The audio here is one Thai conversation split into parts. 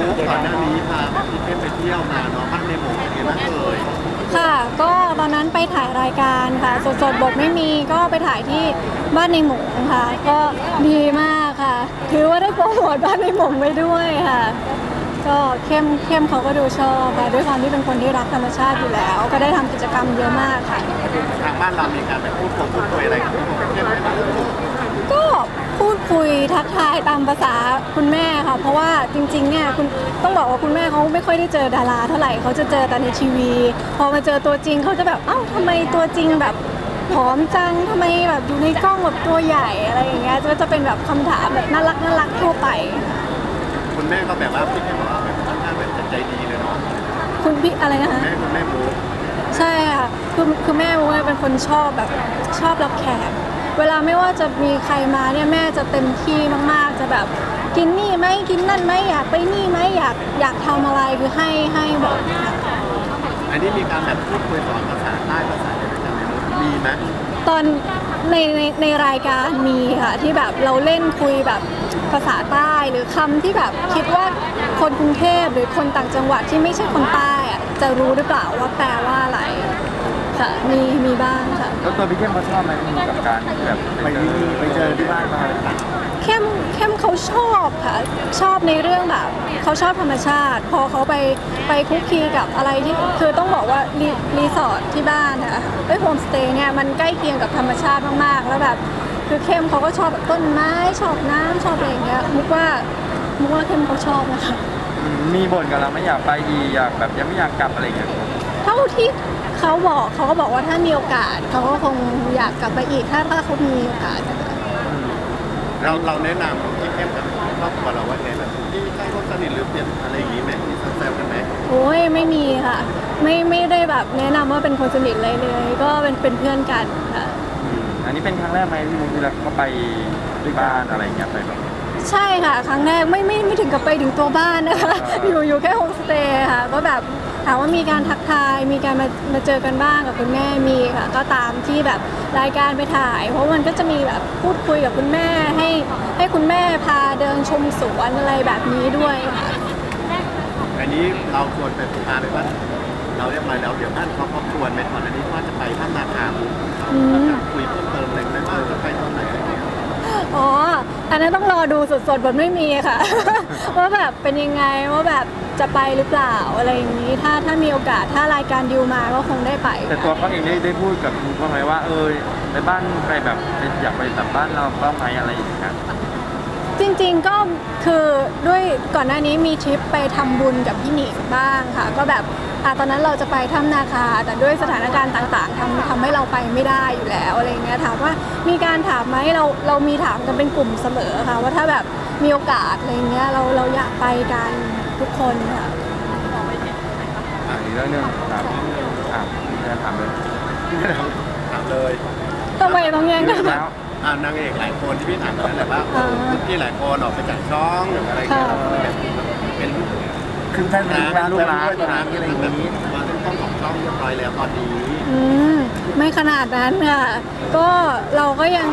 มุกก่อนหน้านี้พาพี่เข้มไปเที่ยวมาเนาะบ้านในหมู่เป็นไงบ้างเอ่ยค่ะ ก็ตอนนั้นไปถ่ายรายการค่ะ สดๆบทไม่มีก็ไปถ่ายที่บ้านในหมงค่ะ ก็ดีมากค่ะ ถือว่าได้โปรโมทบ้านในหมงไปด้วยค่ะ ก็เข้มเข้มเขาก็ดูชอบค่ะด้วยความที่เป็นคนที่รักธรรมชาติอยู่แล้ว ก็ได้ทำกิจกรรมเยอะมากค่ะ ทางบ้านเรามีการไปพูดคุยพูดคุยอะไรกับพี่เข้มไหมบ้าง ก็พูด คุยทักทายตามภาษาคุณแม่ค่ะ เพราะว่าจริงๆเนี่ยคุณต้องบอกว่าคุณแม่เขาไม่ค่อยได้เจอดาราเท่าไหร่เขาจะเจอแต่ในทีวี พอมาเจอตัวจริงเขาจะแบบเอ้าทำไมตัวจริงแบบผอมจังทำไมแบบอยู่ในกล้องแบบตัวใหญ่อะไรอย่างเงี้ยก็จะเป็นแบบคำถามแบบน่ารักน่ารักทั่วไป คุณแม่ก็แบบว่าพี่เข้มบอกว่าแบบค่อนข้างแบบใจดีเลยเนาะคุณพี่อะไรนะคะ แม่คุณแม่มุกใช่ค่ะ คือคือแม่ว่าเป็นคนชอบแบบชอบรับแขก เวลาไม่ว่าจะมีใครมาเนี่ยแม่จะเต็มที่มากๆ จะแบบกินนี่ไหมกินนั่นไหมอยากไปนี่ไหมอยากอยากทำอะไรคือให้ให้หมดค่ะอันนี้มีการแบบพูดคุยสอนภาษาใต้ภาษาอะไรกันไหมมุกมีไหมตอนในในในรายการมีค่ะที่แบบเราเล่นคุยแบบภาษาใต้หรือคำที่แบบคิดว่าคนกรุงเทพหรือคนต่างจังหวัดที่ไม่ใช่คนใต้อะจะรู้หรือเปล่าว่าแปลว่าอะไร ค่ะมีมีบ้างค่ะ แล้วตัวพี่เข้มเขาชอบไหมกับการแบบไปที่นี่ไปเจอที่บ้านมาอะไรต่างเข้มเข้มเขาชอบค่ะชอบในเรื่องแบบเขาชอบธรรมชาติ พอเขาไปไปคุกคีกับอะไรที่คือต้องบอกว่ารีรีสอร์ทที่บ้านนะคะไอ้โฮมสเตย์เนี่ยมันใกล้เคียงกับธรรมชาติมากๆ แล้วแบบคือเข้มเขาก็ชอบแบบต้นไม้ชอบน้ำชอบอะไรอย่างเงี้ยมุกว่ามุกว่าเข้มเขาชอบนะคะอืมมีบ่นกับเราไม่อยากไปอีกอยากแบบยังไม่อยากกลับอะไรอย่างเงี้ยเท่าที่ เขาบอกเขาก็บอกว่าถ้ามีโอกาสเขาก็คงอยากกลับไปอีกถ้าถ้าเขามีโอกาสนะคะเราเราแนะนำพี่เข้มกับครอบครัวเราว่าไงแบบที่ใกล้คนสนิทหรือเปลี่ยนอะไรอย่างงี้ไหมมีแซวๆกันไหมโอ้ยไม่มีค่ะ ไม่ไม่ได้แบบแนะนำว่าเป็นคนสนิทเลยเลย ก็เป็นเป็นเพื่อนกันค่ะอืมอันนี้เป็นครั้งแรกไหมที่มุกที่เราเขาไปที่บ้านอะไรอย่างเงี้ยไปแบบใช่ค่ะ ครั้งแรกไม่ไม่ไม่ถึงกับไปถึงตัวบ้านนะคะ อยู่อยู่แค่โฮมสเตย์ค่ะก็แบบ ถามว่ามีการทักทายมีการมามาเจอกันบ้างกับคุณแม่มีค่ะก็ตามที่แบบรายการไปถ่าย เพราะมันก็จะมีแบบพูดคุยกับคุณแม่ให้ให้คุณแม่พาเดินชมสวนอะไรแบบนี้ด้วยค่ะอันนี้เราชวนไปพาไปบ้านเราเรียบร้อยแล้วเดี๋ยวบ้านเขาเขาชวนไปก่อนอันนี้ว่าจะไปท่านนาคามุกเขาอืมจะคุยเพิ่มเติมอะไรไหมว่าจะไปตอนไหน อะไรอย่างเงี้ยอ๋อ อันนั้นต้องรอดูสดๆบทไม่มีค่ะ ว่าแบบเป็นยังไงว่าแบบจะไปหรือเปล่าอะไรอย่างนี้ ถ้าถ้ามีโอกาสถ้ารายการดิวมาก็คงได้ไปแต่ตัวเขาเองได้ได้พูดกับมุกบ้างไหมว่าเออไปบ้านไปแบบไปอยากไปแบบบ้านเราบ้างไหมอะไรอย่างเงี้ยจริงๆก็คือด้วยก่อนหน้านี้มีทริปไปทำบุญกับพี่หนิงบ้างค่ะ ก็แบบ อะตอนนั้นเราจะไปถ้ำนาคา แต่ด้วยสถานการณ์ต่าง ๆทำทำให้เราไปไม่ได้อยู่แล้วอะไรเงี้ยถามว่ามีการถามไหมเราเรามีถามกันเป็นกลุ่มเสมอค่ะว่าถ้าแบบมีโอกาสอะไรเงี้ยเราเราอยากไปกันทุกคนค่ะอะอีกเรื่องหนึงครับอะจะถามเลยถามเลยทำไมต้องแย่งกัน แล้วอ่านางเอกหลายคนที่พี่ถามไปนั่นแหละว่าอ่าพี่หลายคนออกไปจากช่องหรืออะไรเงี้ยค่ะเราก็เลยแบบเป็น คือแฟนเป็นร้าลูกร้านด้วยตอนร้านั้นนอะไรอย่างแบบนี้มาต้องของช่องเรียบร้อยแล้วตอนนี้อืมไม่ขนาดนั้นค่ะก็เราก็ยัง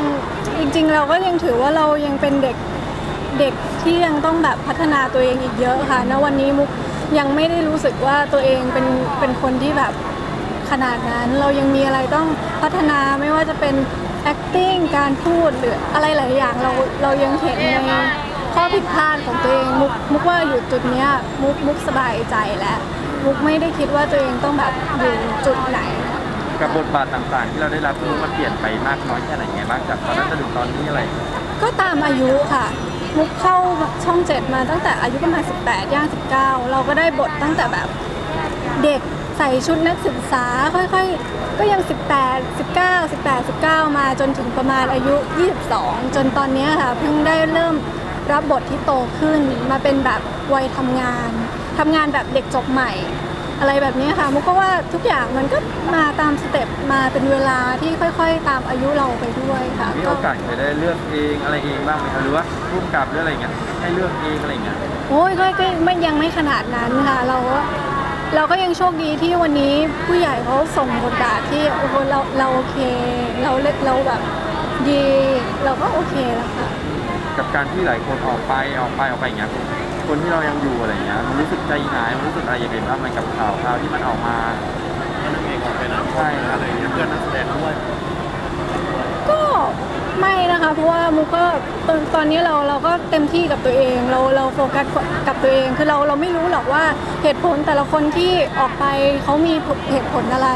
จริง ๆ เราก็ยังถือว่าเรายังเป็นเด็กเด็กที่ยังต้องแบบพัฒนาตัวเองอีกเยอะค่ะณวันนี้มุกยังไม่ได้รู้สึกว่าตัวเองเป็นเป็นคนที่แบบขนาดนั้นเรายังมีอะไรต้องพัฒนาไม่ว่าจะเป็น acting การพูดหรืออะไรหลายอย่างเราเรายังเห็นในข้อผิดพลาดของตัวเอง มุกมุกว่าอยู่จุดเนี้ยมุกมุกสบายใจแล้วมุกไม่ได้คิดว่าตัวเองต้องแบบอยู่จุดไหน กับบทบาทต่างๆ ที่เราได้รับมุกมันเปลี่ยนไปมากน้อยแค่ไหนไงบ้างจากตอนนั้นจนถึงตอนนี้อะไรอย่างเงี้ยก็ตามอายุค่ะ มุกเข้าช่องเจ็ดมาตั้งแต่อายุประมาณ18ย่าง19 เราก็ได้บทตั้งแต่แบบเด็กใส่ชุดนักศึกษาค่อยๆ ก็ยัง 18 19 18 19 มาจนถึงประมาณอายุ 22 จนตอนเนี้ยค่ะเพิ่งได้เริ่ม รับบทที่โตขึ้น มาเป็นแบบวัยทำงานทำงานแบบเด็กจบใหม่ อะไรแบบนี้ค่ะมุกก็ว่าทุกอย่างมันก็มาตามสเต็ปมาเป็นเวลาที่ค่อยๆ ตามอายุเราไปด้วยค่ะมีโอกาสเคยได้เลือกเองอะไรเองบ้างไหมครับหรือว่าร่วมกับหรืออะไรเงี้ยให้เลือกเองอะไรเงี้ยโอ้ยก็ก็ไม่ยังไม่ขนาดนั้นค่ะเราก็เราก็ยังโชคดีที่วันนี้ผู้ใหญ่เขาส่งบทบาทที่โอ้โหเราเราโอเค เราเราแบบดี เราก็โอเคแล้วค่ะ กับการที่หลายคนออกไปออกไปออกไปอย่างเงี้ยตัวคนที่เรายังอยู่อะไรอย่างเงี้ยมันรู้สึกใจหายมันรู้สึกอะไรยังไงบ้างไหมกับข่าวข่าวที่มันออกมาก็นั่นเองออกไปหลายคใช่นอะไรอย่างเงี้ยเพื่อนนักแสดงด้วยก็ไม่นะคะ เพราะว่ามุกก็ตอนตอนนี้เราเราก็เต็มที่กับตัวเองเราเราโฟกัสกับตัวเองคือเราเราไม่รู้หรอกว่าเหตุผลแต่ละคนที่ออกไปเขามีเหตุผลอะไร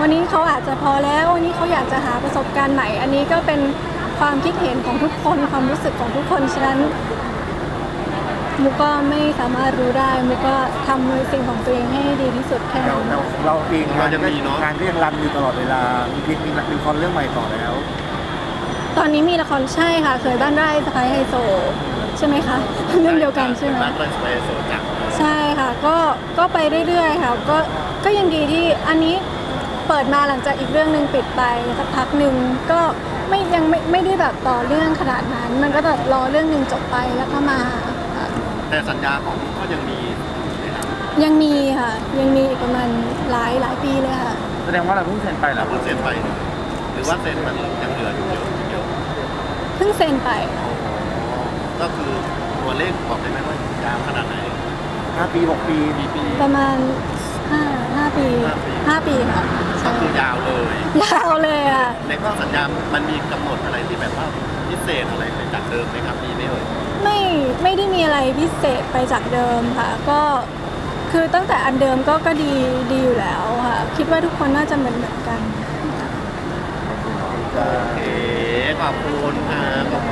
วันนี้เขาอาจจะพอแล้ววันนี้เขาอยากจะหาประสบการณ์ใหม่ อันนี้ก็เป็น ความคิดเห็นของทุกคนความรู้สึกของทุกคนฉะนั้นมุกก็ไม่สามารถรู้ได้มุกก็ทำในสิ่งของตัวเองให้ดีที่สุดแค่เรานั้นเราเราเองงานก็งานก็ยังรันอยู่ตลอดเวลามีเพลงมีละครเรื่องใหม่ต่อแล้ว ตอนนี้มีละครใช่ค่ะ เคยบ้านไร่สไปไฮโซ ใช่ไหมคะ เรื่องเดียวกันใช่ไหมบ้านเรสเปโซจากใช่ค่ะก็ก็ไปเรื่อยๆค่ะก็ก็ยังดีที่อันนี้ เปิดมาหลังจากอีกเรื่องหนึ่งปิดไปสักพักหนึ่งก็ไม่ยังไม่ไม่ได้แบบต่อเรื่องขนาดนั้น มันก็แบบรอเรื่องหนึ่งจบไปแล้วก็มาค่ะแต่สัญญาของก็ยังมียังมีค่ะ ยังมีอีกประมาณหลายหลายปีเลยค่ะ แสดงว่าเราเพิ่งเซ็นไปเหรอเพิ่งเซ็นไป หรือว่าเซ็นมันยังเหลืออยู่เยอะเยอะเพิ่งเซ็นไป ก็คือตัวเลขบอกได้ไหมว่ายาวขนาดไหน5ปี6ปีกี่ปี ประมาณ ห้าห้าปีห้าปีห้าปีค่ะก็ใช่คือยาวเลยยาวเลยอะ ในข้อสัญญา มันมีกำหนดอะไรที่แบบว่าพิเศษอะไรไปจากเดิมไหมครับมีไหมเอ่ยไม่ไม่ได้มีอะไรพิเศษไปจากเดิมค่ะ ก็คือตั้งแต่อันเดิมก็ก็ดีดีอยู่แล้วค่ะ คิดว่าทุกคนน่าจะเหมือนเหมือนกัน โอเคขอบคุณค่ะขอบคุณ